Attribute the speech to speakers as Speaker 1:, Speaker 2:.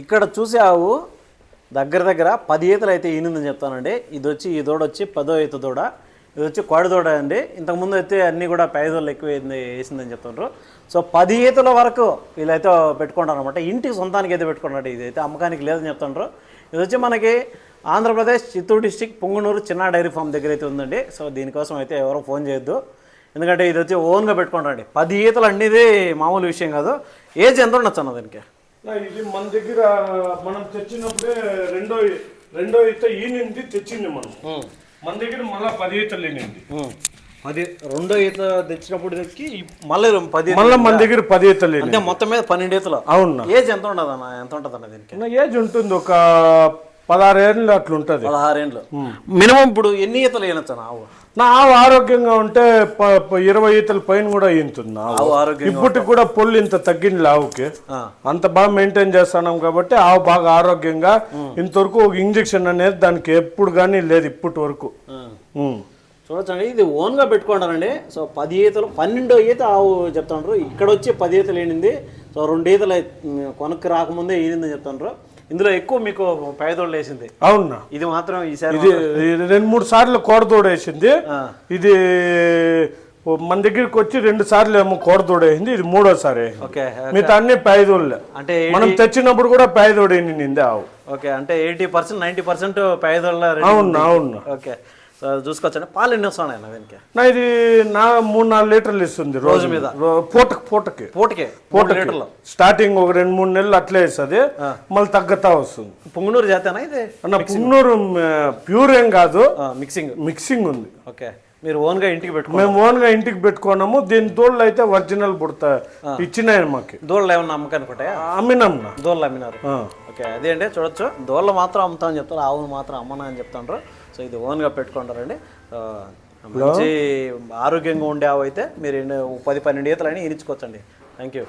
Speaker 1: ఇక్కడ చూసే ఆవు దగ్గర దగ్గర పది ఈతలు అయితే ఈనిందని చెప్తానండి. ఇది వచ్చి ఈ దూడ వచ్చి పదో ఈత దూడ ఇది వచ్చి కోడి దూడ అండి. ఇంతకుముందు అయితే అన్నీ కూడా పేదోళ్ళు ఎక్కువ వేసిందని చెప్తున్నారు సో పది ఈతల వరకు వీళ్ళైతే పెట్టుకుంటారు అనమాట ఇంటికి సొంతానికి అయితే పెట్టుకున్నాడు ఇది అయితే అమ్మకానికి లేదని చెప్తుండ్రు. ఇది వచ్చి మనకి ఆంధ్రప్రదేశ్ చిత్తూరు డిస్టిక్ పొంగునూరు చిన్న డైరీ ఫామ్ దగ్గర అయితే ఉందండి. సో దీనికోసం అయితే ఎవరో ఫోన్ చేయొద్దు. ఎందుకంటే ఇది వచ్చి ఓన్గా పెట్టుకుంటారండి. పది ఈతలు అనేది మామూలు విషయం కాదు. ఏజ్ ఎంత ఉండొచ్చు అన్న దీనికి?
Speaker 2: ఇది మన దగ్గర మనం తెచ్చినప్పుడే రెండో రెండో ఈత ఈనింది తెచ్చింది మనం. మన దగ్గర మళ్ళా పది ఈతలు ఈనింది
Speaker 1: పది రెండో ఈత తెచ్చినప్పుడు తెచ్చి మళ్ళీ పది
Speaker 2: మళ్ళా మన దగ్గర పది ఈతలు
Speaker 1: అంటే మొత్తం మీద పన్నెండు ఈతలు.
Speaker 2: అవునా.
Speaker 1: ఏజ్ ఎంత ఉండదు అన్న ఎంత ఉంటుంది అన్న దీనికి
Speaker 2: ఏజ్ ఉంటుంది ఒక పదహారు ఏళ్ళు అట్లా ఉంటుంది
Speaker 1: పదహారేండ్లు మినిమం ఇప్పుడు ఎన్ని ఈతలు అన్న ఆవు?
Speaker 2: నా ఆవు ఆరోగ్యంగా ఉంటే ఇరవై ఈతల పైన కూడా ఈనుతుంది నా ఆవు. ఇప్పటికి కూడా పొల్లు ఇంత తగ్గింది ఆవుకి. అంత బాగా మెయింటైన్ చేస్తున్నాం కాబట్టి ఆవు బాగా ఆరోగ్యంగా ఇంతవరకు ఒక ఇంజెక్షన్ అనేది దానికి ఎప్పుడు కానీ లేదు ఇప్పటి వరకు.
Speaker 1: చూడొచ్చండి ఇది ఓన్గా పెట్టుకుంటారండి. సో పది ఈతలు పన్నెండో ఈత ఆవు చెప్తాండ్రు. ఇక్కడ వచ్చి పది ఈతలు ఈనింది సో రెండు ఈతలు కొనుక్కి రాకముందే ఈనిందని చెప్తాండ్రు. ఇందులో ఎక్కువ మీకు పేదోళ్ళు వేసింది.
Speaker 2: అవునా?
Speaker 1: ఇది మాత్రం ఈసారి
Speaker 2: ఇది రెండు మూడు సార్లు కోడదూడ వేసింది. ఇది మన దగ్గరికి వచ్చి రెండు సార్లు ఏమో కోడదూడ వేసింది. ఇది మూడోసారి
Speaker 1: ఓకే
Speaker 2: మిగతా అన్ని పేదోళ్ళే.
Speaker 1: అంటే
Speaker 2: మనం తెచ్చినప్పుడు కూడా పేదోడ నింది ఆవు.
Speaker 1: ఓకే అంటే ఎయిటీ పర్సెంట్ నైంటీ పర్సెంట్ పేదోళ్ళ
Speaker 2: అవును అవును.
Speaker 1: ఓకే. సో చూసుకోవచ్చండి. పాలు ఎన్ని వస్తున్నాయి అన్న దీనికి?
Speaker 2: నా ఇది నా మూడు నాలుగు లీటర్లు ఇస్తుంది రోజు.
Speaker 1: మీద?
Speaker 2: పూటకి పూటకి.
Speaker 1: పూటకే?
Speaker 2: పూటకి.
Speaker 1: లీటర్లు.
Speaker 2: స్టార్టింగ్ ఒక రెండు మూడు నెలలు అట్లే ఇస్తుంది మళ్ళీ తగ్గతా వస్తుంది.
Speaker 1: పుంగనూరు జాతేనా ఇది?
Speaker 2: అన్న పున్నూరు ప్యూర్ ఏం కాదు.
Speaker 1: మిక్సింగ్
Speaker 2: మిక్సింగ్ ఉంది.
Speaker 1: ఓకే. మీరు ఓన్గా ఇంటికి పెట్టుకో
Speaker 2: మేము ఓన్గా ఇంటికి పెట్టుకున్నాము. దీని తోళ్ళు అయితే ఒరిజినల్ పుడతా ఇచ్చినాయి మాకు.
Speaker 1: దూడలు ఏమన్నా అమ్మకానుకుంటాయా
Speaker 2: అమ్మినాం
Speaker 1: దూడలు అమ్మినారు. ఓకే. అదే అండి చూడొచ్చు. దూడలు మాత్రం అమ్ముతామని చెప్తారు ఆవును మాత్రం అమ్మనా అని చెప్తుండ్రు. సో ఇది ఓన్గా పెట్టుకుంటారండి. మంచి ఆరోగ్యంగా ఉండే ఆవు అయితే మీరు పది పన్నెండు ఈతలని ఈనించుకోవచ్చండి. Thank you.